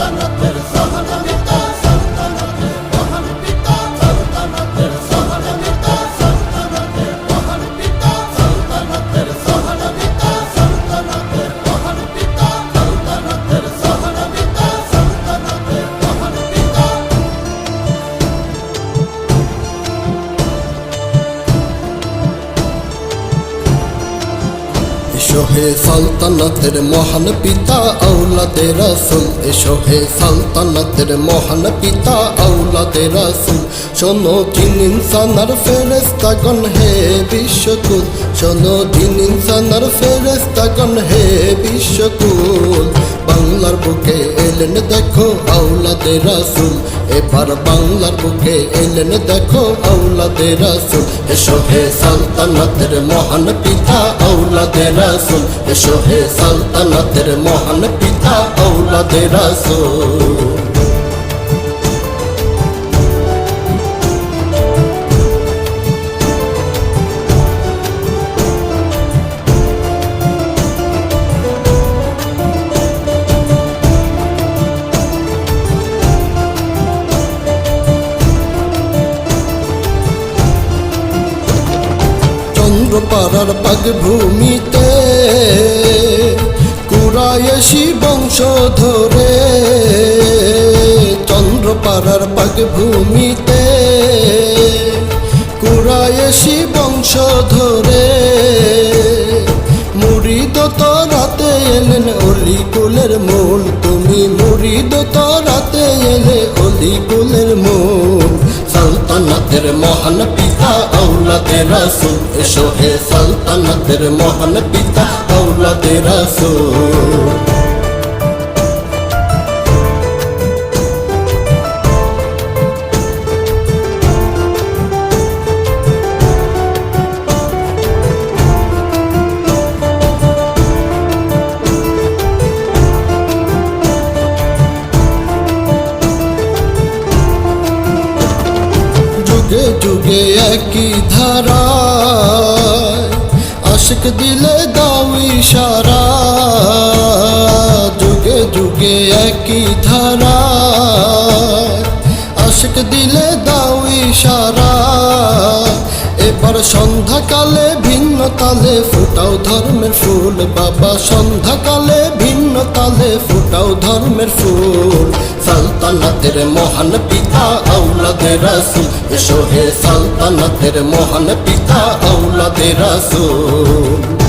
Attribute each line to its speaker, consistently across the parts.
Speaker 1: সালতানাতের
Speaker 2: এসো হে সালতানাতের মহান পিতা আউলাদে রাসুল। এসো হে সালতানাতের মহান পিতা আউলাদে রাসুল। শোনো জিন ইনসানার ফেরেস্তাগণ হে বিশ্বকুল। শোনো জিন ইনসানার ফেরেস্তাগণ হে বিশ্বকুল। বাংলার বুকে এলেন দেখো আউলাদে রাসুল। এবার বাংলার বুকে এলেন, দেখো আউলাদে রাসুল। এসো হে সালতানাতের মহান পিতা আউলাদে রাসুল। এসো হে সালতানাতের মহান পিতা আউলাদে রাসুল। চন্দ্রপাড়ার পাগ ভূমিতে কুরায়সি বংশ ধরে চন্দ্রপাড়ার পাগ ভূমিতে কুরায়সি বংশ ধরে মুরিদ তো রাতে এলেন অলি কুলের মূল। তুমি মুরিদ তো রাতে এলে অলি কুলের মূল। সালতানাতের মহান পিতা আউলাদে রাসুল। এসো হে সালতানাতের মহান পিতা আউলাদে রাসুল। একই ধারা আশিক দিলে দাও ইশারা। যুগে যুগে একই ধারা আশিক দিলে দাও ইশারা। এবার সন্ধ্যাকালে ভিন্ন তালে ফুটাও ধর্মের ফুল। বাবা সন্ধ্যাকালে ভিন্ন তালে ফুটাও ধর্মের ফুল। সালতানাতের মহান পিতা আউলাদে রাসুল। এসো হে সালতানাতের মহান পিতা আউলাদে রাসুল।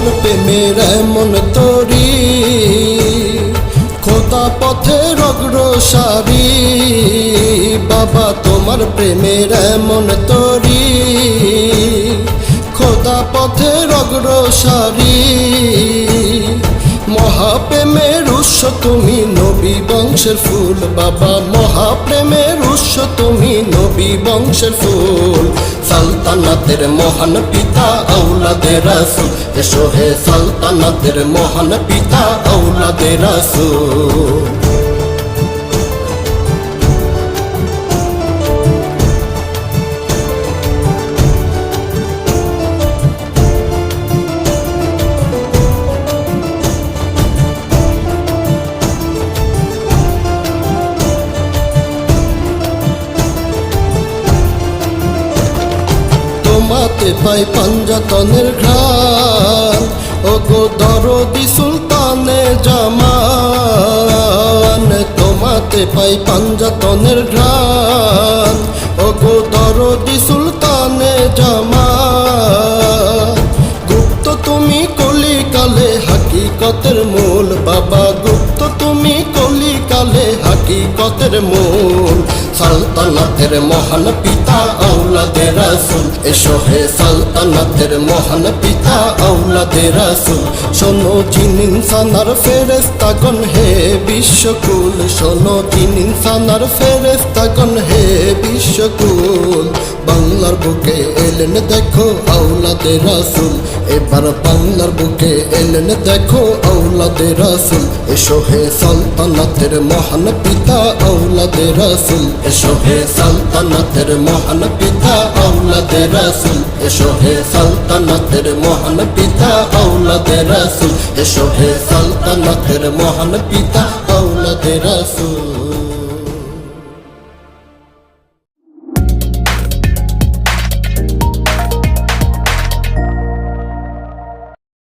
Speaker 2: তোমার প্রেমের এমন তরি। খোদা পথে অগ্রসারি বাবা, তোমার প্রেমের এমন তরি। খোদা পথে অগ্রসারি মহাপ্রেমের উৎস তুমি নবী বংশের ফুল। বাবা মহাপ্রেমের উৎস তুমি নবী বংশের ফুল। সালতানাতের মহান পিতা আউলাদে রাসুল। এসো হে সালতানাতের মহান পিতা আউলাদে রাসুল। পাই পাঞ্জাতনের ঘ্রাণ। ও গো দরদি সুলতানে জামান। তোমাতে পাই পাঞ্জাতনের ঘ্রাণ। ও গো দরদি সুলতানে জামান। গুপ্ত তুমি কলিকালে, হাকিকতের মূল বাবা। গুপ্ত তুমি কলিকালে, হাকিকতের মূল সালতানাতের মহান পিতা আউলাদে রাসুল। এসো হে সালতানাতের মহান পিতা আউলাদে রাসুল। শোনো জিন ইনসানার ফেরেস্তাগণ হে বিশ্বকুল। শোনো জিন ইনসানার ফেরেস্তাগণ হে বিশ্বকুল। বাংলার বুকে এলেন দেখো আউলাদে রাসুল। এবার বাংলার বুকে এলেন দেখো আউলাদে রাসুল। এসো হে সালতানাতের মহান পিতা আউলাদে রাসুল। এসো হে সালতানাতের মহান পিতা আউলাদে রাসুল। এসো হে সালতানাতের মহান পিতা আউলাদে রাসুল। এসো হে সালতানাতের মহান পিতা আউলাদে রাসুল।